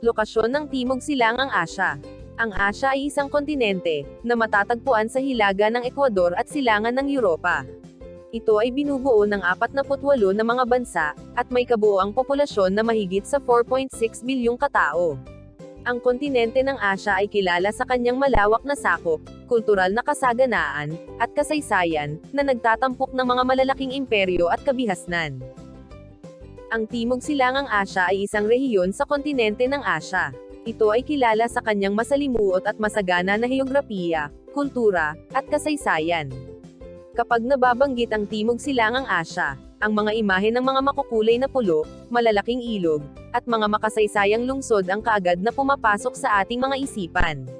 Lokasyon ng Timog Silangang Asya. Ang Asya ay isang kontinente, na matatagpuan sa hilaga ng Ecuador at silangan ng Europa. Ito ay binubuo ng 48 na mga bansa, at may kabuoang populasyon na mahigit sa 4.6 bilyong katao. Ang kontinente ng Asya ay kilala sa kanyang malawak na sakop, kultural na kasaganaan, at kasaysayan, na nagtatampok ng mga malalaking imperyo at kabihasnan. Ang Timog Silangang Asya ay isang rehiyon sa kontinente ng Asya. Ito ay kilala sa kanyang masalimuot at masagana na heograpiya, kultura, at kasaysayan. Kapag nababanggit ang Timog Silangang Asya, ang mga imahe ng mga makukulay na pulo, malalaking ilog, at mga makasaysayang lungsod ang kaagad na pumapasok sa ating mga isipan.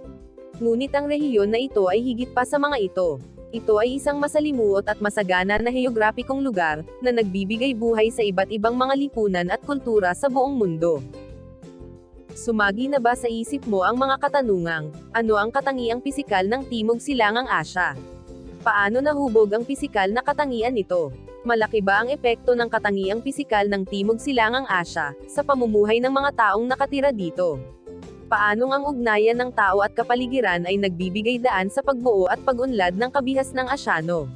Ngunit ang rehiyon na ito ay higit pa sa mga ito. Ito ay isang masalimuot at masagana na heograpikong lugar, na nagbibigay buhay sa iba't ibang mga lipunan at kultura sa buong mundo. Sumagi na ba sa isip mo ang mga katanungang, ano ang katangiang pisikal ng Timog Silangang Asya? Paano nahubog ang pisikal na katangian nito? Malaki ba ang epekto ng katangiang pisikal ng Timog Silangang Asya, sa pamumuhay ng mga taong nakatira dito? Paanong ang ugnayan ng tao at kapaligiran ay nagbibigay daan sa pagbuo at pag-unlad ng kabihas ng Asyano?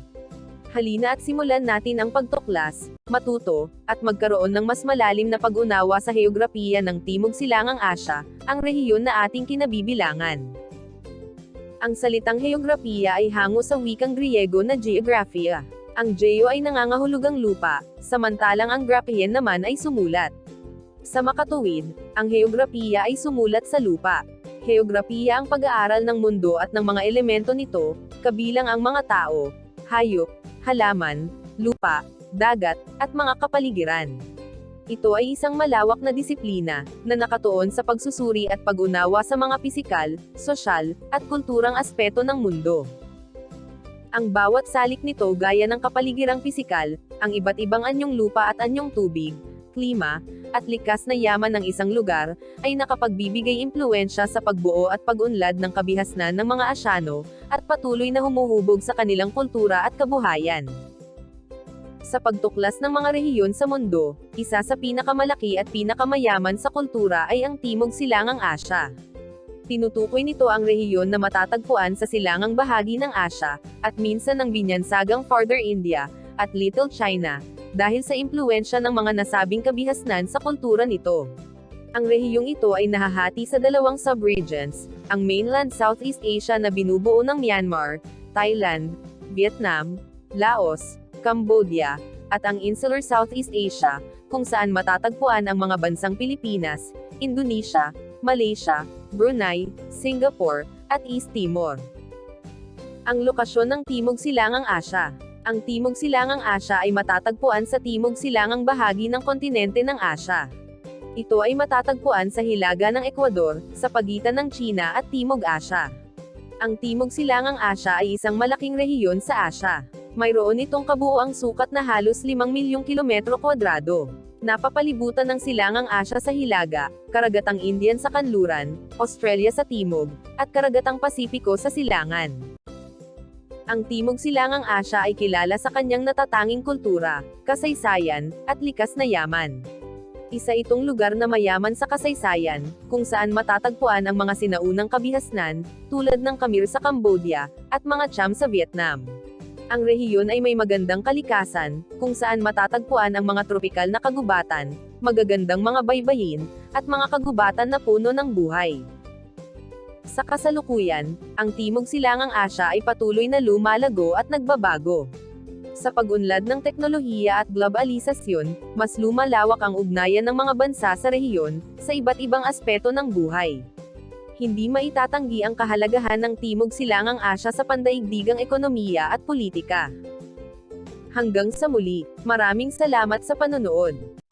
Halina at simulan natin ang pagtuklas, matuto, at magkaroon ng mas malalim na pag-unawa sa heograpiya ng Timog Silangang Asya, ang rehiyon na ating kinabibilangan. Ang salitang heograpiya ay hango sa wikang Griego na geografia. Ang geo ay nangangahulugang lupa, samantalang ang graphian naman ay sumulat. Sa makatuwid, ang heograpiya ay sumulat sa lupa. Heograpiya ang pag-aaral ng mundo at ng mga elemento nito, kabilang ang mga tao, hayop, halaman, lupa, dagat, at mga kapaligiran. Ito ay isang malawak na disiplina, na nakatuon sa pagsusuri at pag-unawa sa mga pisikal, sosyal, at kulturang aspeto ng mundo. Ang bawat salik nito gaya ng kapaligirang pisikal, ang iba't ibang anyong lupa at anyong tubig, klima, at likas na yaman ng isang lugar, ay nakapagbibigay impluensya sa pagbuo at pag-unlad ng kabihasnan ng mga Asyano, at patuloy na humuhubog sa kanilang kultura at kabuhayan. Sa pagtuklas ng mga rehiyon sa mundo, isa sa pinakamalaki at pinakamayaman sa kultura ay ang Timog Silangang Asya. Tinutukoy nito ang rehiyon na matatagpuan sa silangang bahagi ng Asya, at minsan ng binyansagang Farther India, at Little China, dahil sa impluensya ng mga nasabing kabihasnan sa kultura nito. Ang rehiyong ito ay nahahati sa dalawang subregions, ang mainland Southeast Asia na binubuo ng Myanmar, Thailand, Vietnam, Laos, Cambodia, at ang insular Southeast Asia, kung saan matatagpuan ang mga bansang Pilipinas, Indonesia, Malaysia, Brunei, Singapore, at East Timor. Ang lokasyon ng Timog Silangang Asya ang Timog Silangang Asya ay matatagpuan sa Timog Silangang bahagi ng kontinente ng Asya. Ito ay matatagpuan sa hilaga ng Ecuador, sa pagitan ng China at Timog Asya. Ang Timog Silangang Asya ay isang malaking rehiyon sa Asya. Mayroon itong kabuoang sukat na halos 5 milyong kilometro kwadrado. Napapalibutan ng Silangang Asya sa hilaga, karagatang Indian sa kanluran, Australia sa timog, at karagatang Pasipiko sa silangan. Ang Timog Silangang Asya ay kilala sa kanyang natatanging kultura, kasaysayan, at likas na yaman. Isa itong lugar na mayaman sa kasaysayan, kung saan matatagpuan ang mga sinaunang kabihasnan, tulad ng Khmer sa Cambodia, at mga Cham sa Vietnam. Ang rehiyon ay may magandang kalikasan, kung saan matatagpuan ang mga tropikal na kagubatan, magagandang mga baybayin, at mga kagubatan na puno ng buhay. Sa kasalukuyan, ang Timog Silangang Asya ay patuloy na lumalago at nagbabago. Sa pag-unlad ng teknolohiya at globalisasyon, mas lumalawak ang ugnayan ng mga bansa sa rehiyon, sa iba't ibang aspeto ng buhay. Hindi maitatanggi ang kahalagahan ng Timog Silangang Asya sa pandaigdigang ekonomiya at politika. Hanggang sa muli, maraming salamat sa panonood.